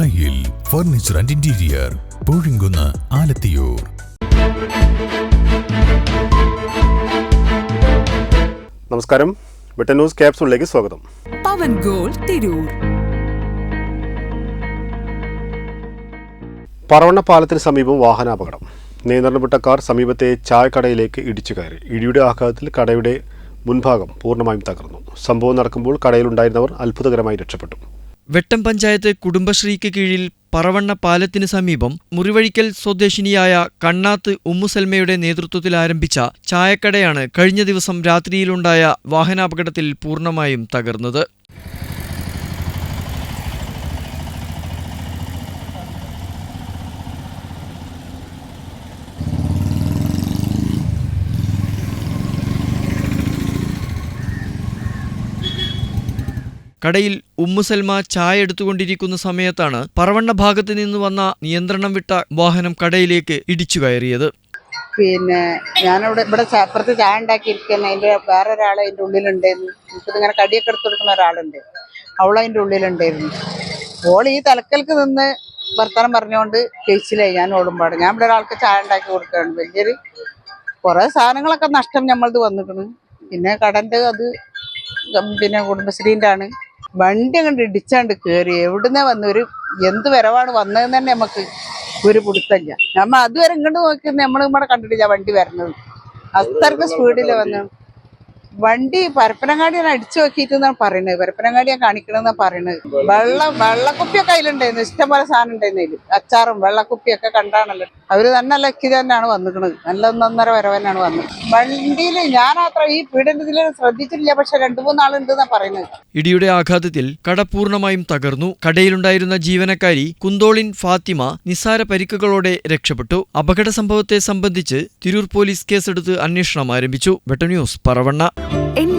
ദായിൽ furniture and interior Poozhinkunnu Alathiyur. നമസ്കാരം. Vettan news ക്യാപ്സൂളിലേക്ക് സ്വാഗതം. പവൻ goal Tirur. Paravanna പാലത്തിന് സമീപം വാഹനാപകടം. നിയന്ത്രണപ്പെട്ട വിട്ട കാർ സമീപത്തെ ചായക്കടയിലേക്ക് ഇടിച്ചു കയറി. ഇടിയുടെ ആഘാതത്തിൽ കടയുടെ മുൻഭാഗം പൂർണമായും തകർന്നു. സംഭവം നടക്കുമ്പോൾ കടയിലുണ്ടായിരുന്നവർ അത്ഭുതകരമായി രക്ഷപ്പെട്ടു. വെട്ടം പഞ്ചായത്ത് കുടുംബശ്രീക്ക് കീഴിൽ പറവണ്ണ പാലത്തിന് സമീപം മുറിവഴിക്കൽ സ്വദേശിനിയായ കണ്ണാത്ത് ഉമ്മുസൽമയുടെ നേതൃത്വത്തിൽ ആരംഭിച്ച ചായക്കടയാണ് കഴിഞ്ഞ ദിവസം രാത്രിയിലുണ്ടായ വാഹനാപകടത്തിൽ പൂർണമായും തകർന്നത്. കടയിൽ ഉമ്മുസൽമ ചായ എടുത്തുകൊണ്ടിരിക്കുന്ന സമയത്താണ് പറവണ്ണ ഭാഗത്ത് നിന്ന് വന്ന നിയന്ത്രണം വിട്ട വാഹനം കടയിലേക്ക് ഇടിച്ചു കയറിയത്. പിന്നെ ഞാനിവിടെ ഇവിടെ അപ്പുറത്ത് ചായ ഉണ്ടാക്കിയിരിക്കുന്ന അതിന്റെ വേറെ ഒരാൾ അതിന്റെ ഉള്ളിലുണ്ടായിരുന്നു ഇങ്ങനെ കടിയൊക്കെ എടുത്തു കൊടുക്കുന്ന ഒരാളുണ്ട്. അവളതിന്റെ ഉള്ളിലുണ്ടായിരുന്നു. ഓൾ ഈ തലക്കൽക്ക് നിന്ന് വർത്തമാനം പറഞ്ഞുകൊണ്ട് കഴിച്ചില്ലായി ഞാൻ ഓടുമ്പാട് ഞാൻ ഇവിടെ ഒരാൾക്ക് ചായ ഉണ്ടാക്കി കൊടുക്കുകയാണ്. വലിയൊരു കുറെ സാധനങ്ങളൊക്കെ നഷ്ടം നമ്മളത് വന്നിട്ടുണ്ട് പിന്നെ കടന്റെ അത് പിന്നെ കുടുംബശ്രീന്റെ ആണ്. വണ്ടി അങ്ങോട്ട് ഇടിച്ചാണ്ട് കയറി എവിടുന്ന വന്ന് ഒരു എന്ത് വരവാണ് വന്നതെന്ന് തന്നെ നമുക്ക് ഒരു പിടുത്തല്ല നമ്മ അതുവരെ ഇങ്ങോട്ട് നോക്കി നമ്മൾ ഇവിടെ കണ്ടിട്ടില്ല വണ്ടി വരുന്നത് അത്രയ്ക്ക് സ്പീഡിൽ വന്നു വണ്ടി പരപ്പനങ്ങാടി ഞാൻ അടിച്ചു നോക്കിയിട്ടെന്നാണ് പറയുന്നത്. പരപ്പനങ്ങാടി ഞാൻ കാണിക്കണമെന്നാണ് പറയുന്നത്. വെള്ളം വെള്ളക്കുപ്പിയൊക്കെ അതിലുണ്ടായിരുന്നു. ഇഷ്ടംപോലെ സാധനം ഉണ്ടായിരുന്നു അച്ചാറും വെള്ളക്കുപ്പിയൊക്കെ കണ്ടാണല്ലോ. അവർ തന്നെ ലക്കി തന്നെയാണ് വന്നിക്കണത്. നല്ല ഒന്നൊന്നര വരവനാണ് വന്നത് വണ്ടിയിൽ ഞാൻ അത്ര ഈ പീഡനത്തിൽ ശ്രദ്ധിച്ചിട്ടില്ല. പക്ഷെ രണ്ടു മൂന്നാളുണ്ടെന്നാ പറയുന്നത്. ഇടിയുടെ ആഘാതത്തിൽ കട പൂർണമായും തകർന്നു. കടയിലുണ്ടായിരുന്ന ജീവനക്കാരി കുന്തോളിൻ ഫാത്തിമ നിസ്സാര പരിക്കുകളോടെ രക്ഷപ്പെട്ടു. അപകട സംഭവത്തെ സംബന്ധിച്ച് തിരൂർ പോലീസ് കേസെടുത്ത് അന്വേഷണം ആരംഭിച്ചു. വെട്ട ന്യൂസ് പറവണ്ണ.